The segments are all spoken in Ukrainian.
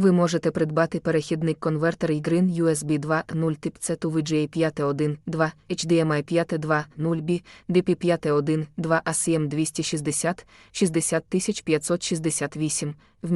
Ви можете придбати перехідник конвертер iGreen USB 2.0 тип C to VGA 5.1 2 HDMI 5.2 0B DP 5.1 2 ASIM 260 60568 в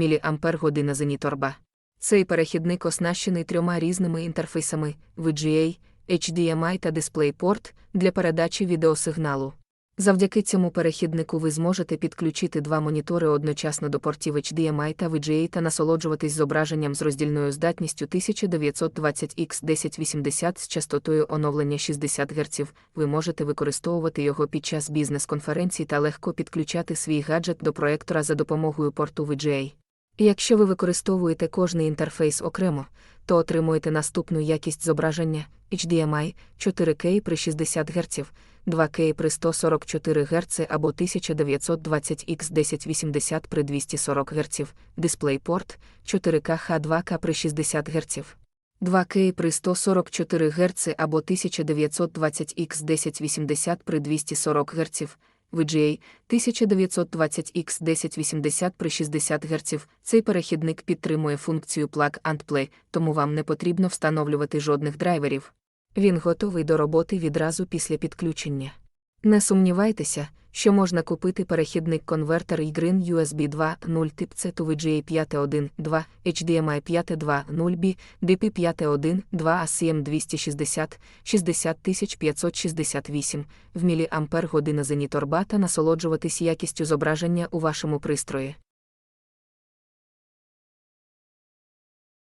година зеніторба. Цей перехідник оснащений трьома різними інтерфейсами VGA, HDMI та DisplayPort для передачі відеосигналу. Завдяки цьому перехіднику ви зможете підключити два монітори одночасно до портів HDMI та VGA та насолоджуватись зображенням з роздільною здатністю 1920x1080 з частотою оновлення 60 Гц. Ви можете використовувати його під час бізнес-конференцій та легко підключати свій гаджет до проектора за допомогою порту VGA. Якщо ви використовуєте кожний інтерфейс окремо, то отримуєте наступну якість зображення HDMI 4К при 60 Гц, 2К при 144 Гц або 1920x1080 при 240 Гц, DisplayPort 4К H2К при 60 Гц. 2К при 144 Гц або 1920x1080 при 240 Гц, VGA 1920x1080 при 60 Гц. Цей перехідник підтримує функцію Plug and Play, тому вам не потрібно встановлювати жодних драйверів. Він готовий до роботи відразу після підключення. Не сумнівайтеся, що можна купити перехідник конвертер iGreen USB 2.0 тип C to VGA 5.1 2 HDMI 5.2 0B DP 5.1 2 ASIM 260 60568 в міліампер година зеніторба та насолоджуватись якістю зображення у вашому пристрої.